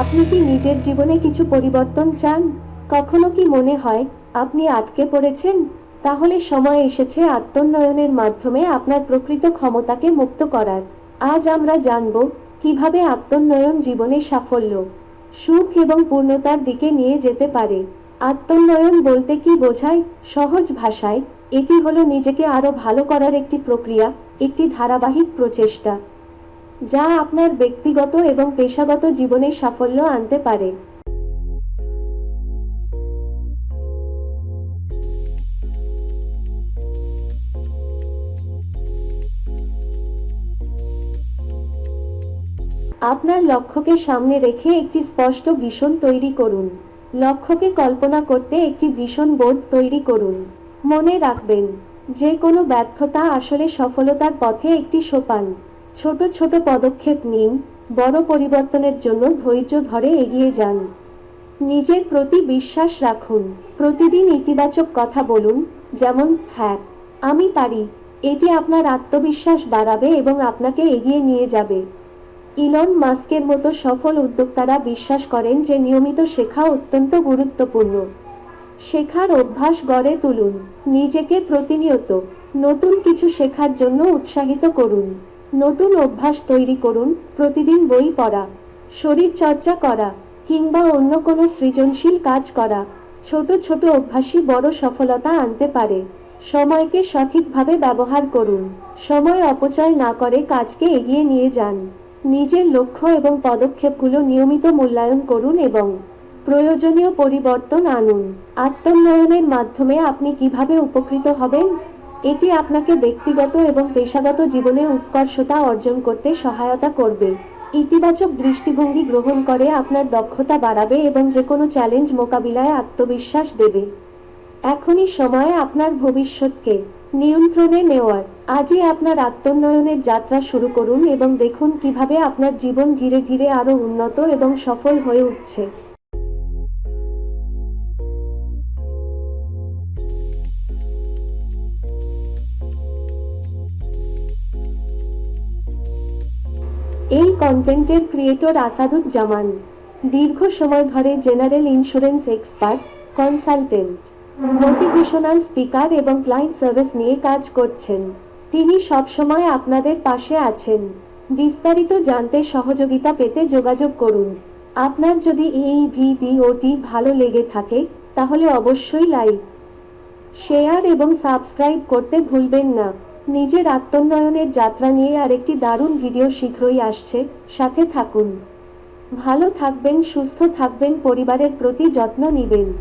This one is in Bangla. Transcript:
আপনি কি নিজের জীবনে কিছু পরিবর্তন চান? কখনো কি মনে হয় আপনি আটকে পড়েছেন? তাহলে সময় এসেছে আত্মোন্নয়নের মাধ্যমে আপনার প্রকৃত ক্ষমতাকে মুক্ত করার। আজ আমরা জানব কীভাবে আত্মোন্নয়ন জীবনে সাফল্য, সুখ এবং পূর্ণতার দিকে নিয়ে যেতে পারে। আত্মোন্নয়ন বলতে কি বোঝায়? সহজ ভাষায়, এটি হলো নিজেকে আরও ভালো করার একটি প্রক্রিয়া, একটি ধারাবাহিক প্রচেষ্টা। যা আপনার ব্যক্তিগত এবং পেশাগত জীবনে সাফল্য আনতে পারে। আপনার লক্ষ্যকে সামনে রেখে একটি স্পষ্ট ভীষণ তৈরি করুন। লক্ষ্যকে কল্পনা করতে একটি ভীষণ বোর্ড তৈরি করুন। মনে রাখবেন, যে কোনো ব্যর্থতা আসলে সফলতার পথে একটি সোপান। ছোট ছোট পদক্ষেপ নিন, বড় পরিবর্তনের জন্য ধৈর্য ধরে এগিয়ে যান। নিজের প্রতি বিশ্বাস রাখুন। প্রতিদিন ইতিবাচক কথা বলুন, যেমন হ্যাঁ আমি পারি। এটি আপনার আত্মবিশ্বাস বাড়াবে এবং আপনাকে এগিয়ে নিয়ে যাবে। ইলন মাস্কের মতো সফল উদ্যোক্তারা বিশ্বাস করেন যে নিয়মিত শেখা অত্যন্ত গুরুত্বপূর্ণ। শেখার অভ্যাস গড়ে তুলুন। নিজেকে প্রতিনিয়ত নতুন কিছু শেখার জন্য উৎসাহিত করুন। নতুন অভ্যাস তৈরি করুন, প্রতিদিন বই পড়া, শরীর চর্চা করা, কিংবা অন্য কোনো সৃজনশীল কাজ করা। ছোট ছোট অভ্যাসই বড় সফলতা আনতে পারে। সময়কে সঠিকভাবে ব্যবহার করুন। সময় অপচয় না করে কাজকে এগিয়ে নিয়ে যান। নিজের লক্ষ্য এবং পদক্ষেপগুলো নিয়মিত মূল্যায়ন করুন এবং প্রয়োজনীয় পরিবর্তন আনুন। আত্মোন্নয়নের মাধ্যমে আপনি কীভাবে উপকৃত হবেন? এটি আপনাকে ব্যক্তিগত এবং পেশাগত জীবনে উৎকর্ষতা অর্জন করতে সহায়তা করবে। ইতিবাচক দৃষ্টিভঙ্গি গ্রহণ করে আপনার দক্ষতা বাড়াবে এবং যে কোনো চ্যালেঞ্জ মোকাবিলায় আত্মবিশ্বাস দেবে। এখনই সময় আপনার ভবিষ্যৎকে নিয়ন্ত্রণে নেওয়ার। আজই আপনার আত্মোন্নয়নের যাত্রা শুরু করুন এবং দেখুন কীভাবে আপনার জীবন ধীরে ধীরে আরও উন্নত এবং সফল হয়ে উঠছে। এই কন্টেন্টের ক্রিয়েটর আসাদুজ্জামান, দীর্ঘ সময় ধরে general insurance expert consultant motivational speaker এবং ক্লায়েন্ট সার্ভিস নিয়ে কাজ করছেন। তিনি সবসময় আপনাদের পাশে আছেন। বিস্তারিত জানতে সহযোগিতা পেতে যোগাযোগ করুন। আপনার যদি এই ভিডিওটি ভালো লেগে থাকে, তাহলে অবশ্যই লাইক শেয়ার এবং সাবস্ক্রাইব করতে ভুলবেন না। নিজের আত্মোন্নয়নের যাত্রা নিয়ে আরেকটি দারুণ ভিডিও শীঘ্রই আসছে, সাথে থাকুন। ভালো থাকবেন, সুস্থ থাকবেন, পরিবারের প্রতি যত্ন নেবেন।